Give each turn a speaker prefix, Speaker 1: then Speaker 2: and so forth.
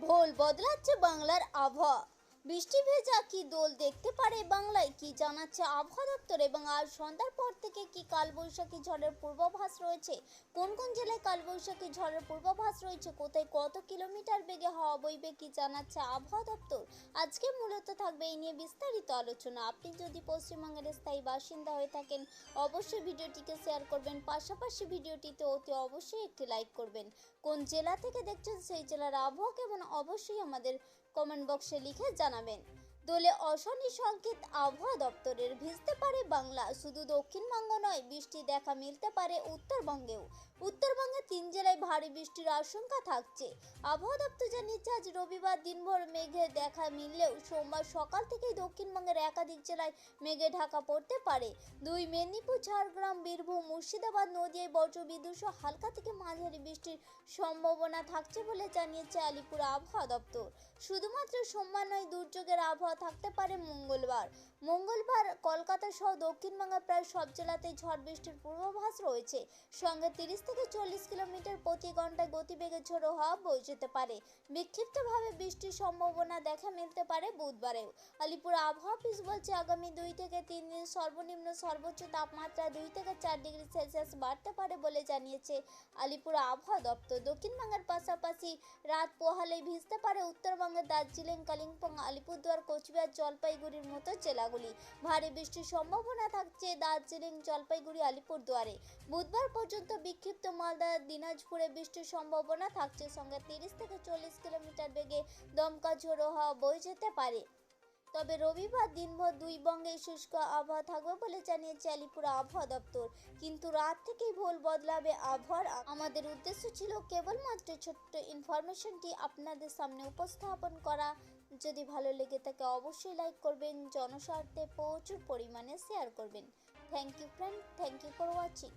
Speaker 1: ভোল বদলাচ্ছে বাংলার আবহাওয়া। বৃষ্টি ভেজা কি দোল দেখতে পারে বাংলায়? কি জানাচ্ছে আবহাওয়া দপ্তর এবং আজ সন্ধ্যার পর থেকে কি কালবৈশাখী ঝড়ের পূর্বাভাস রয়েছে? কোন কোন জেলায় কালবৈশাখী ঝড়ের পূর্বাভাস রয়েছে? কোথায় কত কিলোমিটার বেগে হাওয়া বইবে কি জানাচ্ছে আবহাওয়া দপ্তর? আজকে মূলত থাকবে এই নিয়ে বিস্তারিত আলোচনা। আপনি যদি পশ্চিমবঙ্গের স্থায়ী বাসিন্দা হয়ে থাকেন, অবশ্যই ভিডিওটিকে শেয়ার করবেন। পাশাপাশি ভিডিওটিতে অতি অবশ্যই একটি লাইক করবেন। কোন জেলা থেকে দেখছেন সেই জেলার আবহাওয়া কেমন? অবশ্যই আমাদের কমেন্ট বক্সে লিখে জানাবেন। দোলে অশনি সংকেত আবহাওয়া দপ্তরের ভিজতে পারে বাংলা। শুধু দক্ষিণবঙ্গ নয়, বৃষ্টি দেখা মিলতে পারে উত্তরবঙ্গেও। উত্তরবঙ্গে তিন জেলায় ভারী বৃষ্টির আশঙ্কা থাকছে। আবহাওয়া দপ্তর জানিয়েছে, আজ রবিবার দিনভর মেঘে দেখা মিললেও সোমবার সকাল থেকেই দক্ষিণবঙ্গের একাধিক জেলায় মেঘে ঢাকা পড়তে পারে। দুই মেদিনীপুর, ঝাড়গ্রাম, বীরভূম, মুর্শিদাবাদ নদিয়ায় বজ্রবিদ্যুৎ সহ হালকা থেকে মাঝারি বৃষ্টির সম্ভাবনা থাকছে বলে জানিয়েছে আলিপুর আবহাওয়া দপ্তর। শুধুমাত্র সোমবার নয়, দুর্যোগের আবহাওয়া থাকতে পারে মঙ্গলবার। মঙ্গলবার কলকাতা সহ দক্ষিণবঙ্গের প্রায় সব জেলাতেই ঝড় বৃষ্টির পূর্বাভাস রয়েছে। সঙ্গে তিরিশ থেকে চল্লিশ কিলোমিটার প্রতি ঘন্টায় গতিবেগে ঝোড়ো হওয়া বয়ে যেতে পারে। বিক্ষিপ্তভাবে বৃষ্টির সম্ভাবনা দেখা মিলতে পারে বুধবারেও। আলিপুর আবহাওয়া অফিস বলছে, আগামী দুই থেকে তিন দিন সর্বনিম্ন সর্বোচ্চ তাপমাত্রা দুই থেকে চার ডিগ্রি সেলসিয়াস বাড়তে পারে বলে জানিয়েছে আলিপুর আবহাওয়া দপ্তর। দক্ষিণবঙ্গের পাশাপাশি রাত পোহালে ভিজতে পারে উত্তরবঙ্গের দার্জিলিং, কালিম্পং, আলিপুরদুয়ার কোচবিহার জলপাইগুড়ির মতো জেলাগুলি। ভারী বৃষ্টির সম্ভাবনা থাকছে দার্জিলিং, জলপাইগুড়ি, আলিপুরদুয়ারে। বুধবার পর্যন্ত বিক্ষিপ্ত মালদা, দিনাজপুরে বৃষ্টির সম্ভাবনা থাকছে। সঙ্গে তিরিশ থেকে চল্লিশ কিলোমিটার বেগে দমকা ঝোড়ো হওয়া বয়ে যেতে পারে। তবে রবিবার দিনভর দুই বঙ্গে শুষ্ক আবহাওয়া থাকবে বলে জানিয়েছে আলিপুর আবহাওয়া দপ্তর। কিন্তু রাত থেকেই ভোল বদলাবে আবহাওয়ার। আমাদের উদ্দেশ্য ছিল কেবলমাত্র ছোট্ট ইনফরমেশনটি আপনাদের সামনে উপস্থাপন করা। যদি ভালো লেগে থাকে অবশ্যই লাইক করবেন, জনস্বার্থে প্রচুর পরিমাণে শেয়ার করবেন। Thank you friend, thank you for watching.